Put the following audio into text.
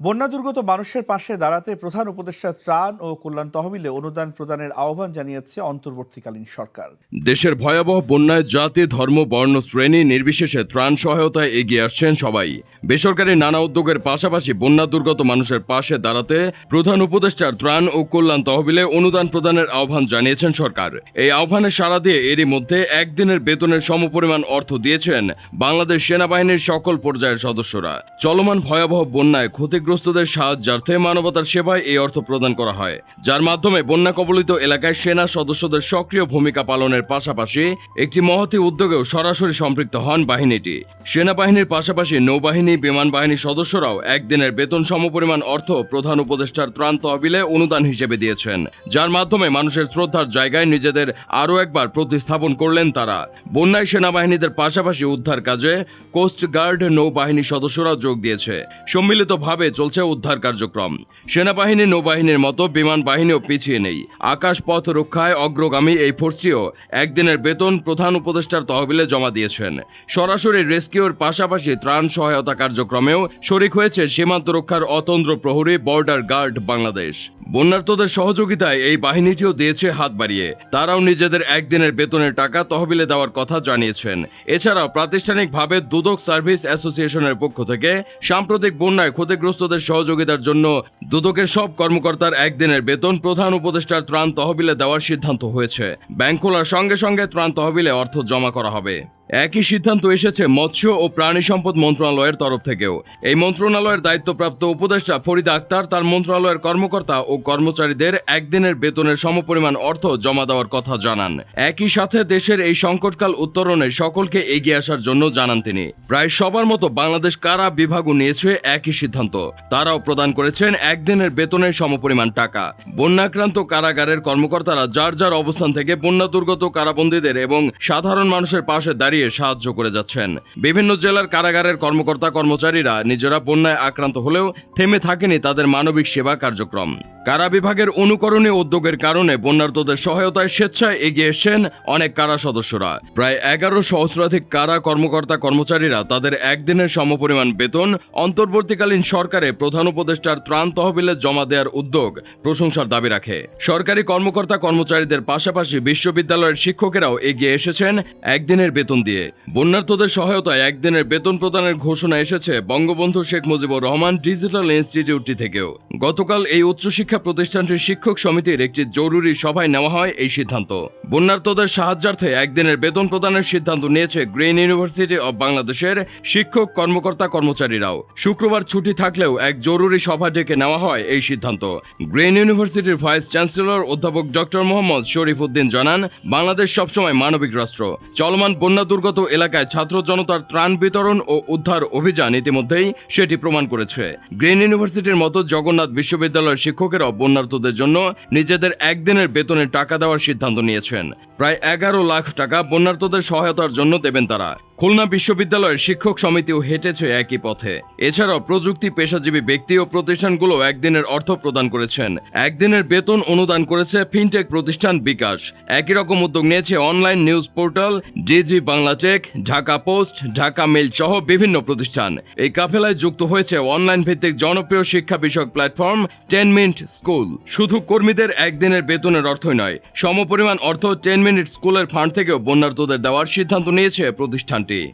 বন্যা দুর্গত মানুষের পাশে দাঁড়াতে প্রধান উপদেষ্টা ত্রাণ ও কল্যাণ তহবিলে অনুদান প্রদানের আহ্বান জানিয়েছে অন্তর্বর্তীকালীন সরকার। দেশের ভয়াবহ বন্যায় জাতি, ধর্ম, বর্ণ, শ্রেণি নির্বিশেষে ত্রাণ সহায়তায় এগিয়ে আসছেন সবাই। বেসরকারি নানা উদ্যোগের পাশাপাশি বন্যা দুর্গত মানুষের পাশে দাঁড়াতে প্রধান উপদেষ্টার ত্রাণ ও কল্যাণ তহবিলে অনুদান প্রদানের আহ্বান জানিয়েছেন সরকার। এই আহ্বানে সাড়া দিয়ে এরই মধ্যে একদিনের বেতনের সমপরিমাণ অর্থ দিয়েছেন বাংলাদেশ সেনাবাহিনীর সকল পর্যায়ের সদস্যরা। চলমান ভয়াবহ বন্যায় ক্ষতিগ্রস্তদের সাহায্যার্থে মানবতার সেবায় এই অর্থ প্রদান করা হয়। যার মাধ্যমে বন্যা কবলিত এলাকায় সেনা সদস্যদের সক্রিয় ভূমিকা পালনের পাশাপাশি একটি মহতি উদ্যোগেও সরাসরি সম্পৃক্ত হন বাহিনীটি। সেনাবাহিনীর পাশাপাশি নৌবাহিনী, বিমান বাহিনীর সদস্যরাও একদিনের বেতন সমপরিমাণ অর্থ প্রধান উপদেষ্টার ত্রাণ তহবিলে অনুদান হিসেবে দিয়েছেন। যার মাধ্যমে মানুষের শ্রদ্ধার জায়গায় নিজেদের আরও একবার প্রতিস্থাপন করলেন তারা। বন্যায় সেনাবাহিনীদের পাশাপাশি উদ্ধার কাজে কোস্ট গার্ড নৌবাহিনী সদস্যরাও যোগ দিয়েছে। সম্মিলিতভাবে চলছে উদ্ধার কার্যক্রম। সেনাবাহিনী, নৌবাহিনীর মতো বিমান বাহিনীও পিছিয়ে নেই। আকাশপথ রক্ষায় অগ্রগামী এই ফোর্সটিও একদিনের বেতন প্রধান উপদেষ্টার তহবিলে জমা দিয়েছেন। সরাসরি রেস্কিউর পাশাপাশি ত্রাণ সহায়তা কার্যক্রমেও শরিক হয়েছে সীমান্ত রক্ষার অতন্দ্র প্রহরী বর্ডার গার্ড বাংলাদেশ। বন্যার্তদের সহযোগিতায় এই বাহিনীটিও দিয়েছে হাত বাড়িয়ে। তারাও নিজেদের একদিনের বেতনের টাকা তহবিলে দেওয়ার কথা জানিয়েছেন। এছাড়াও প্রাতিষ্ঠানিকভাবে দুদক সার্ভিস অ্যাসোসিয়েশনের পক্ষ থেকে সাম্প্রতিক বন্যায় ক্ষতিগ্রস্তদের সহযোগিতার জন্য দুদকের সব কর্মকর্তার একদিনের বেতন প্রধান উপদেষ্টার ত্রাণ তহবিলে দেওয়ার সিদ্ধান্ত হয়েছে। ব্যাংক খোলার সঙ্গে সঙ্গে ত্রাণ তহবিলে অর্থ জমা করা হবে। একই সিদ্ধান্ত এসেছে মৎস্য ও প্রাণী সম্পদ মন্ত্রণালয়ের তরফ থেকেও। এই মন্ত্রণালয়ের দায়িত্বপ্রাপ্ত উপদেষ্টা ফরিদা আক্তার তার মন্ত্রণালয়ের কর্মকর্তা ও কর্মচারীদের একদিনের বেতনের সমপরিমাণ অর্থ জমা দেওয়ার কথা জানান। একই সাথে দেশের এই সংকটকাল উত্তরণে সকলকে এগিয়ে আসার জন্য জানান তিনি। প্রায় সবার মতো বাংলাদেশ কারা বিভাগও নিয়েছে একই সিদ্ধান্ত। তারাও প্রদান করেছেন একদিনের বেতনের সমপরিমাণ টাকা। বন্যাক্রান্ত কারাগারের কর্মকর্তারা যার যার অবস্থান থেকে বন্যা দুর্গত কারাবন্দীদের এবং সাধারণ মানুষের পাশে দাঁড়িয়ে সাহায্য করে যাচ্ছেন। বিভিন্ন জেলার কারাগারের কর্মকর্তা কর্মচারীরা নিজেরা বন্যায় আক্রান্ত হলেও থেমে থাকেনি তাদের মানবিক সেবা কার্যক্রম। কারা বিভাগের অনুকরণে উদ্যোগের কারণে বন্যার্তদের সহায়তায় স্বেচ্ছায় এগিয়ে এসেছেন অনেক কারা সদস্যরা। প্রায় এগারো সহস্রাধিক কারা কর্মকর্তা কর্মচারীরা তাদের একদিনের সমপরিমাণ বেতন, অন্তর্বর্তীকালীন সরকারে প্রধান উপদেষ্টার ত্রাণ তহবিলে জমা দেওয়ার উদ্যোগ প্রশংসার দাবি রাখে। সরকারি কর্মকর্তা কর্মচারীদের পাশাপাশি বিশ্ববিদ্যালয়ের শিক্ষকেরাও এগিয়ে এসেছেন একদিনের বেতন দিয়ে। বন্যার্তদের সহায়তায় একদিনের বেতন প্রদানের ঘোষণা এসেছে বঙ্গবন্ধু শেখ মুজিবুর রহমান ডিজিটাল ইনস্টিটিউটটি থেকেও। গতকাল এই উচ্চশিক্ষা প্রতিষ্ঠানটির শিক্ষক সমিতির একটি জরুরি সভায় নেওয়া হয় এই সিদ্ধান্ত। বন্যার্তদের সাহায্যার্থে একদিনের বেতন প্রদানের সিদ্ধান্ত নিয়েছে গ্রিন ইউনিভার্সিটি অব বাংলাদেশের শিক্ষক কর্মকর্তা কর্মচারীরাও। শুক্রবার ছুটি থাকলেও এক জরুরি সভা ডেকে নেওয়া হয় এই সিদ্ধান্ত। গ্রিন ইউনিভার্সিটির ভাইস চ্যান্সেলর অধ্যাপক ডক্টর মোহাম্মদ শরীফ উদ্দিন জানান, বাংলাদেশ সবসময় মানবিক রাষ্ট্র। চলমান বন্যা দুর্গত এলাকায় ছাত্র জনতার ত্রাণ বিতরণ ও উদ্ধার অভিযান ইতিমধ্যেই সেটি প্রমাণ করেছে। গ্রিন ইউনিভার্সিটির মতো জগন্নাথ বিশ্ববিদ্যালয়ের শিক্ষকেরাও বন্যার্তদের জন্য নিজেদের একদিনের বেতনের টাকা দেওয়ার সিদ্ধান্ত নিয়েছেন। প্রায় এগারো লাখ টাকা বন্যার্থদের সহায়তার জন্য দেবেন তারা। খুলনা বিশ্ববিদ্যালয়ের শিক্ষক সমিতিও হেঁটেছে একই পথে। এছাড়াও প্রযুক্তি পেশাজীবী ব্যক্তি ও প্রতিষ্ঠানগুলো একদিনের অর্থ প্রদান করেছেন। একদিনের বেতন অনুদান করেছে ফিনটেক প্রতিষ্ঠান বিকাশ। একই রকম উদ্যোগ নিয়েছে online news portal, Digi Banglatech Dhaka post, Dhaka mail সহ বিভিন্ন প্রতিষ্ঠান। এই কাফেলায় যুক্ত হয়েছে অনলাইন ভিত্তিক জনপ্রিয় শিক্ষা বিষয়ক প্ল্যাটফর্ম টেন মিনিট স্কুল। শুধু কর্মীদের একদিনের বেতনের অর্থই নয়, সমপরিমাণ অর্থ টেন মিনিট স্কুলের ফান্ড থেকেও বন্যার্তদের দেওয়ার সিদ্ধান্ত নিয়েছে প্রতিষ্ঠানটি। людей.